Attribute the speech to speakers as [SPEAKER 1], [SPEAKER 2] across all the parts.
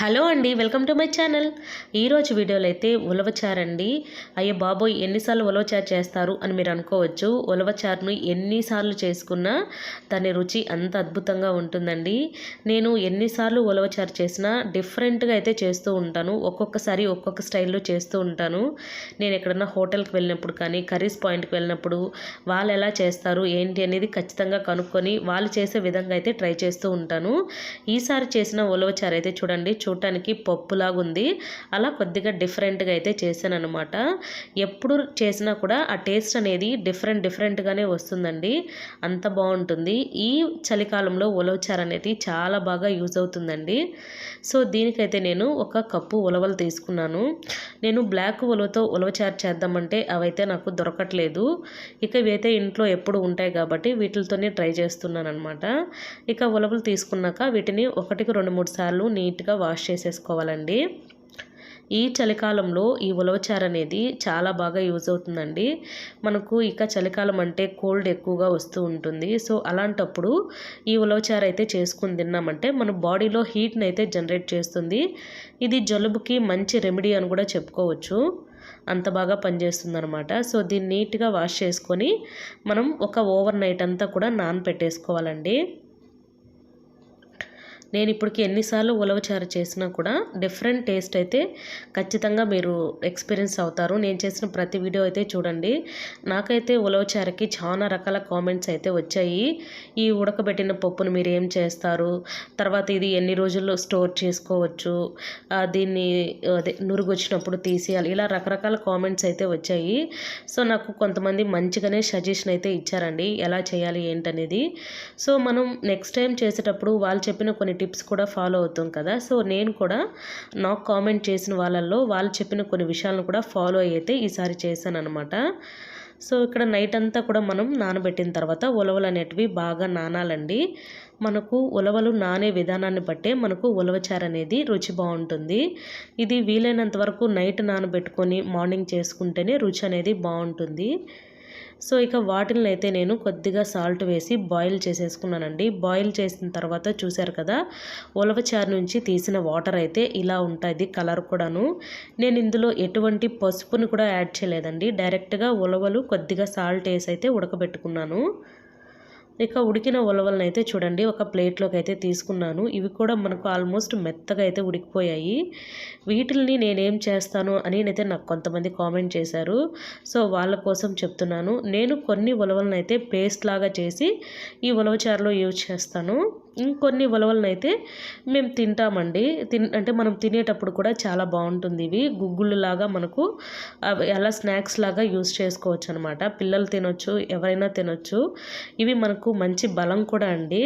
[SPEAKER 1] Hello అండి welcome to my channel. ఈరోజు వీడియోలో అయితే ఉలవచారండి అయ్యో బాబోయ్ ఎన్నిసార్లు ఉలవచారు చేస్తారు అని మీరు అనుకోవచ్చు. ఉలవచారును ఎన్నిసార్లు చేసుకున్నా దాని రుచి అంత అద్భుతంగా ఉంటుందండి. నేను ఎన్నిసార్లు ఉలవచారు చేసినా డిఫరెంట్గా అయితే చేస్తూ ఉంటాను. ఒక్కొక్కసారి ఒక్కొక్క స్టైల్లో చేస్తూ ఉంటాను. నేను ఎక్కడన్నా హోటల్కి వెళ్ళినప్పుడు కానీ కర్రీస్ పాయింట్కి వెళ్ళినప్పుడు వాళ్ళు ఎలా చేస్తారు ఏంటి అనేది ఖచ్చితంగా కనుక్కొని వాళ్ళు చేసే విధంగా అయితే ట్రై చేస్తూ ఉంటాను. ఈసారి చేసిన ఉలవచారు అయితే చూడండి చూడటానికి పప్పులాగా ఉంది అలా కొద్దిగా డిఫరెంట్గా అయితే చేశాను అనమాట ఎప్పుడు చేసినా కూడా ఆ టేస్ట్ అనేది డిఫరెంట్ డిఫరెంట్గానే వస్తుందండి. అంత బాగుంటుంది. ఈ చలికాలంలో ఉలవచారు అనేది చాలా బాగా యూజ్ అవుతుందండి. సో దీనికైతే నేను ఒక కప్పు ఉలవలు తీసుకున్నాను. నేను బ్లాక్ ఉలవతో ఉలవచారు చేద్దామంటే అవైతే నాకు దొరకట్లేదు. ఇక ఇవైతే ఇంట్లో ఎప్పుడు ఉంటాయి కాబట్టి వీటితోనే ట్రై చేస్తున్నాను అనమాట ఇక ఉలవలు తీసుకున్నాక వీటిని ఒకటికి రెండు మూడు సార్లు నీట్గా వాష్ వాష్ చేసేసుకోవాలండి. ఈ చలికాలంలో ఈ ఉలవచారు అనేది చాలా బాగా యూజ్ అవుతుందండి. మనకు ఇక చలికాలం అంటే కోల్డ్ ఎక్కువగా వస్తూ ఉంటుంది. సో అలాంటప్పుడు ఈ ఉలవచారు అయితే చేసుకుని తిన్నామంటే మన బాడీలో హీట్ని అయితే జనరేట్ చేస్తుంది. ఇది జలుబుకి మంచి రెమెడీ అని కూడా చెప్పుకోవచ్చు. అంత బాగా పనిచేస్తుంది అనమాట సో దీన్ని నీట్గా వాష్ చేసుకొని మనం ఒక ఓవర్ నైట్ అంతా కూడా నానపెట్టేసుకోవాలండి. నేను ఇప్పటికి ఎన్నిసార్లు ఉలవచారు చేసినా కూడా డిఫరెంట్ టేస్ట్ అయితే ఖచ్చితంగా మీరు ఎక్స్పీరియన్స్ అవుతారు. నేను చేసిన ప్రతి వీడియో అయితే చూడండి. నాకైతే ఉలవచారుకి చాలా రకాల కామెంట్స్ అయితే వచ్చాయి. ఈ ఉడకబెట్టిన పప్పును మీరు ఏం చేస్తారు? తర్వాత ఇది ఎన్ని రోజుల్లో స్టోర్ చేసుకోవచ్చు? దీన్ని అదే నురుగు వచ్చినప్పుడు తీసేయాలి. ఇలా రకరకాల కామెంట్స్ అయితే వచ్చాయి. సో నాకు కొంతమంది మంచిగానే సజెషన్ అయితే ఇచ్చారండి. ఎలా చేయాలి ఏంటనేది. సో మనం నెక్స్ట్ టైం చేసేటప్పుడు వాళ్ళు చెప్పిన కొన్ని టిప్స్ కూడా ఫాలో అవుతాం కదా. సో నేను కూడా నాకు కామెంట్ చేసిన వాళ్ళల్లో వాళ్ళు చెప్పిన కొన్ని విషయాలను కూడా ఫాలో అయితే ఈసారి చేశాను అనమాట సో ఇక్కడ నైట్ అంతా కూడా మనం నానబెట్టిన తర్వాత ఉలవలు అనేటివి బాగా నానాలండి. మనకు ఉలవలు నానే విధానాన్ని బట్టే మనకు ఉలవచారు అనేది రుచి బాగుంటుంది. ఇది వీలైనంత వరకు నైట్ నానబెట్టుకొని మార్నింగ్ చేసుకుంటేనే రుచి అనేది బాగుంటుంది. సో ఇక వాటిని అయితే నేను కొద్దిగా సాల్ట్ వేసి బాయిల్ చేసేసుకున్నానండి. బాయిల్ చేసిన తర్వాత చూశారు కదా ఉలవచారు నుంచి తీసిన వాటర్ అయితే ఇలా ఉంటుంది కలర్ కూడాను. నేను ఇందులో ఎటువంటి పసుపుని కూడా యాడ్ చేయలేదండి. డైరెక్ట్గా ఉలవలు కొద్దిగా సాల్ట్ వేసి అయితే ఉడకబెట్టుకున్నాను. ఇక ఉడికిన ఉలవలను అయితే చూడండి ఒక ప్లేట్లోకి అయితే తీసుకున్నాను. ఇవి కూడా మనకు ఆల్మోస్ట్ మెత్తగా అయితే ఉడికిపోయాయి. వీటిల్ని నేనేం చేస్తాను అని అయితే నాకు కొంతమంది కామెంట్ చేశారు. సో వాళ్ళ కోసం చెప్తున్నాను. నేను కొన్ని ఉలవలను అయితే పేస్ట్ లాగా చేసి ఈ ఉలవచారులో యూజ్ చేస్తాను. ఇంకొన్ని ఉలవలనైతే మేము తింటామండి. తిన్ అంటే మనం తినేటప్పుడు కూడా చాలా బాగుంటుంది ఇవి. గుగ్గుళ్ళు లాగా మనకు ఎలా స్నాక్స్ లాగా యూస్ చేసుకోవచ్చు అనమాట పిల్లలు తినొచ్చు ఎవరైనా తినొచ్చు. ఇవి మనకు మంచి బలం కూడా అండి.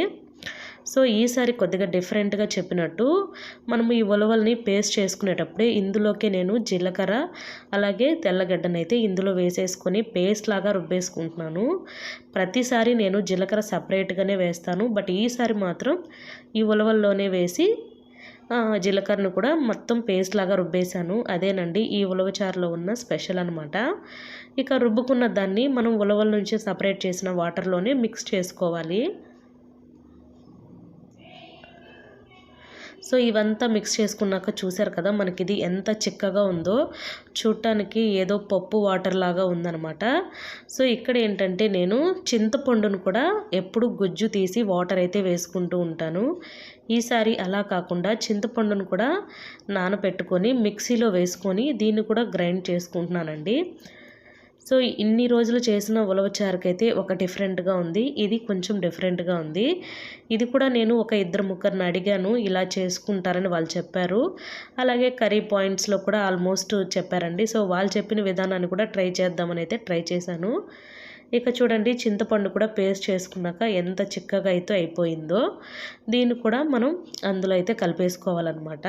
[SPEAKER 1] సో ఈసారి కొద్దిగా డిఫరెంట్గా చెప్పినట్టు మనం ఈ ఉలవల్ని పేస్ట్ చేసుకునేటప్పుడే ఇందులోకి నేను జీలకర్ర అలాగే తెల్లగడ్డనైతే ఇందులో వేసేసుకొని పేస్ట్ లాగా రుబ్బేసుకుంటున్నాను. ప్రతిసారి నేను జీలకర్ర సపరేట్గానే వేస్తాను. బట్ ఈసారి మాత్రం ఈ ఉలవల్లోనే వేసి జీలకర్రను కూడా మొత్తం పేస్ట్ లాగా రుబ్బేశాను. అదేనండి ఈ ఉలవచారులో ఉన్న స్పెషల్ అనమాట ఇక రుబ్బుకున్న దాన్ని మనం ఉలవల నుంచి సపరేట్ చేసిన వాటర్లోనే మిక్స్ చేసుకోవాలి. సో ఇవంతా మిక్స్ చేసుకున్నాక చూసారు కదా మనకి ఇది ఎంత చిక్కగా ఉందో. చూడటానికి ఏదో పప్పు వాటర్ లాగా ఉందనమాట సో ఇక్కడ ఏంటంటే నేను చింతపండును కూడా ఎప్పుడు గుజ్జు తీసి వాటర్ అయితే వేసుకుంటూ ఉంటాను. ఈసారి అలా కాకుండా చింతపండును కూడా నానబెట్టుకొని మిక్సీలో వేసుకొని దీన్ని కూడా గ్రైండ్ చేసుకుంటున్నానండి. సో ఇన్ని రోజులు చేసిన ఉలవచారుకైతే ఒక డిఫరెంట్గా ఉంది. ఇది కొంచెం డిఫరెంట్గా ఉంది. ఇది కూడా నేను ఒక ఇద్దరు ముగ్గురిని అడిగాను ఇలా చేసుకుంటారని వాళ్ళు చెప్పారు. అలాగే కర్రీ పాయింట్స్లో కూడా ఆల్మోస్ట్ చెప్పారండి. సో వాళ్ళు చెప్పిన విధానాన్ని కూడా ట్రై చేద్దామని అయితే ట్రై చేశాను. ఇక చూడండి చింతపండు కూడా పేస్ట్ చేసుకున్నాక ఎంత చిక్కగా అయితే అయిపోయిందో దీన్ని కూడా మనం అందులో అయితే కలిపేసుకోవాలన్నమాట.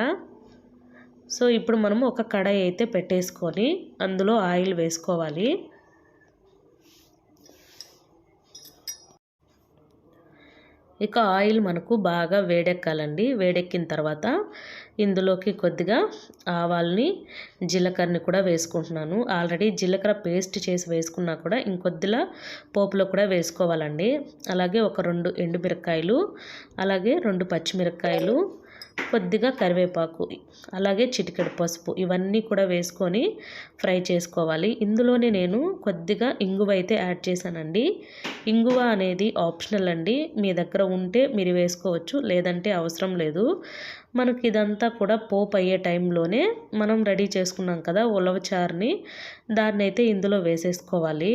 [SPEAKER 1] సో ఇప్పుడు మనం ఒక కడాయి అయితే పెట్టేసుకొని అందులో ఆయిల్ వేసుకోవాలి. ఇక ఆయిల్ మనకు బాగా వేడెక్కాలండి. వేడెక్కిన తర్వాత ఇందులోకి కొద్దిగా ఆవాల్ని జీలకర్రని కూడా వేసుకుంటున్నాను. ఆల్రెడీ జీలకర్ర పేస్ట్ చేసి వేసుకున్నా కూడా ఇంకొద్దిలా పోపులో కూడా వేసుకోవాలండి. అలాగే ఒక రెండు ఎండుమిరకాయలు అలాగే రెండు పచ్చిమిరకాయలు కొద్దిగా కరివేపాకు అలాగే చిటికెడు పసుపు ఇవన్నీ కూడా వేసుకొని ఫ్రై చేసుకోవాలి. ఇందులోనే నేను కొద్దిగా ఇంగువ అయితే యాడ్ చేశానండి. ఇంగువ అనేది ఆప్షనల్ అండి. మీ దగ్గర ఉంటే మీరు వేసుకోవచ్చు లేదంటే అవసరం లేదు. మనకి ఇదంతా కూడా పోపు అయ్యే టైంలోనే మనం రెడీ చేసుకున్నాం కదా ఉలవచారుని దాన్ని అయితే ఇందులో వేసేసుకోవాలి.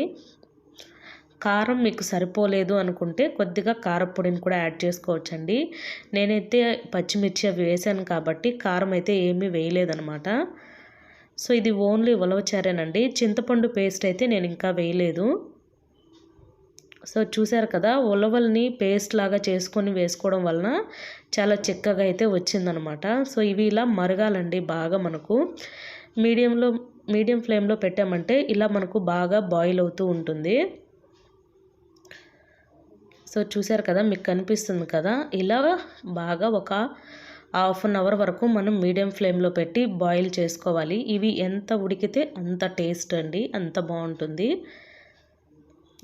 [SPEAKER 1] కారం మీకు సరిపోలేదు అనుకుంటే కొద్దిగా కారపొడిని కూడా యాడ్ చేసుకోవచ్చండి. నేనైతే పచ్చిమిర్చి అవి వేసాను కాబట్టి కారం అయితే ఏమీ వేయలేదనమాట సో ఇది ఓన్లీ ఉలవచారేనండి చింతపండు పేస్ట్ అయితే నేను ఇంకా వేయలేదు. సో చూసారు కదా ఉలవల్ని పేస్ట్ లాగా చేసుకొని వేసుకోవడం వలన చాలా చిక్కగా అయితే వచ్చిందనమాట సో ఇవి ఇలా మరగాలండి బాగా మనకు. మీడియంలో మీడియం ఫ్లేమ్లో పెట్టామంటే ఇలా మనకు బాగా బాయిల్ అవుతూ ఉంటుంది. సో చూసారు కదా మీకు కనిపిస్తుంది కదా. ఇలా బాగా ఒక హాఫ్ అన్ అవర్ వరకు మనం మీడియం ఫ్లేమ్లో పెట్టి బాయిల్ చేసుకోవాలి. ఇవి ఎంత ఉడికితే అంత టేస్ట్ అండి అంత బాగుంటుంది.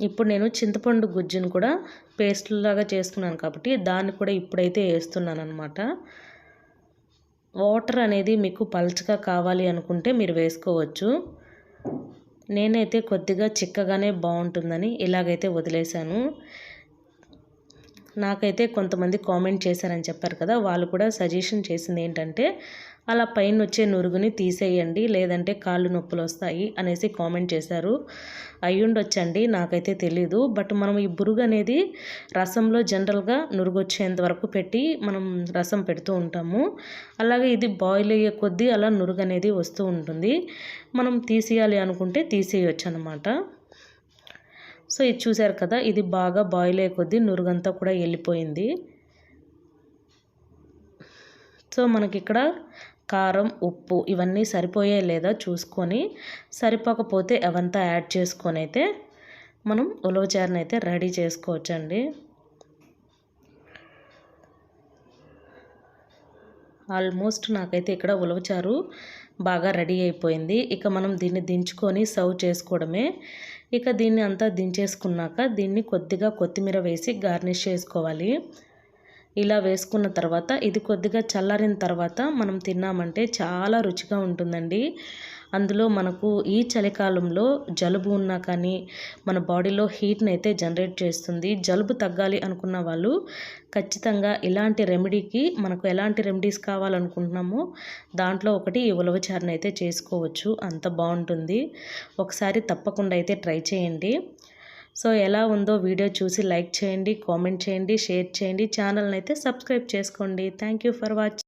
[SPEAKER 1] ఇప్పుడు నేను చింతపండు గుజ్జును కూడా పేస్ట్లాగా చేసుకున్నాను కాబట్టి దాన్ని కూడా ఇప్పుడైతే వేస్తున్నాను అనమాట వాటర్ అనేది మీకు పల్చగా కావాలి అనుకుంటే మీరు వేసుకోవచ్చు. నేనైతే కొద్దిగా చిక్కగానే బాగుంటుందని ఇలాగైతే వదిలేశాను. నాకైతే కొంతమంది కామెంట్ చేశారని చెప్పారు కదా వాళ్ళు కూడా సజెషన్ చేసింది ఏంటంటే అలా పైన వచ్చే నురుగుని తీసేయండి లేదంటే కాళ్ళు నొప్పులు వస్తాయి అనేసి కామెంట్ చేశారు. అయ్యుండొచ్చండి నాకైతే తెలీదు. బట్ మనం ఈ బురుగు అనేది రసంలో జనరల్గా నురుగు వచ్చేంత వరకు పెట్టి మనం రసం పెడుతూ ఉంటాము. అలాగే ఇది బాయిల్ అయ్యే కొద్దీ అలా నురుగు అనేది వస్తూ ఉంటుంది. మనం తీసేయాలి అనుకుంటే తీసేయచ్చు అనమాట సో ఇది చూసారు కదా ఇది బాగా బాయిల్ అయ్యే కొద్దీ నురుగంతా కూడా వెళ్ళిపోయింది. సో మనకి ఇక్కడ కారం ఉప్పు ఇవన్నీ సరిపోయే లేదా చూసుకొని సరిపోకపోతే అవంతా యాడ్ చేసుకొని అయితే మనం ఉలవచారుని అయితే రెడీ చేసుకోవచ్చండి. ఆల్మోస్ట్ నాకైతే ఇక్కడ ఉలవచారు బాగా రెడీ అయిపోయింది. ఇక మనం దీన్ని దించుకొని సర్వ్ చేసుకోవడమే. ఇక దీన్ని అంతా దించేసుకున్నాక దీన్ని కొద్దిగా కొత్తిమీర వేసి గార్నిష్ చేసుకోవాలి. ఇలా వేసుకున్న తర్వాత ఇది కొద్దిగా చల్లారిన తర్వాత మనం తిన్నామంటే చాలా రుచిగా ఉంటుందండి. అందులో మనకు ఈ చలికాలంలో జలుబు ఉన్నా కానీ మన బాడీలో హీట్ని అయితే జనరేట్ చేస్తుంది. జలుబు తగ్గాలి అనుకున్న వాళ్ళు ఖచ్చితంగా ఇలాంటి రెమెడీకి మనకు ఎలాంటి రెమెడీస్ కావాలనుకుంటున్నామో దాంట్లో ఒకటి ఈ ఉలవచారుని అయితే చేసుకోవచ్చు. అంత బాగుంటుంది. ఒకసారి తప్పకుండా అయితే ట్రై చేయండి. సో ఎలా ఉందో వీడియో చూసి లైక్ చేయండి కామెంట్ చేయండి షేర్ చేయండి. ఛానల్ని అయితే సబ్స్క్రైబ్ చేసుకోండి. Thank you for watching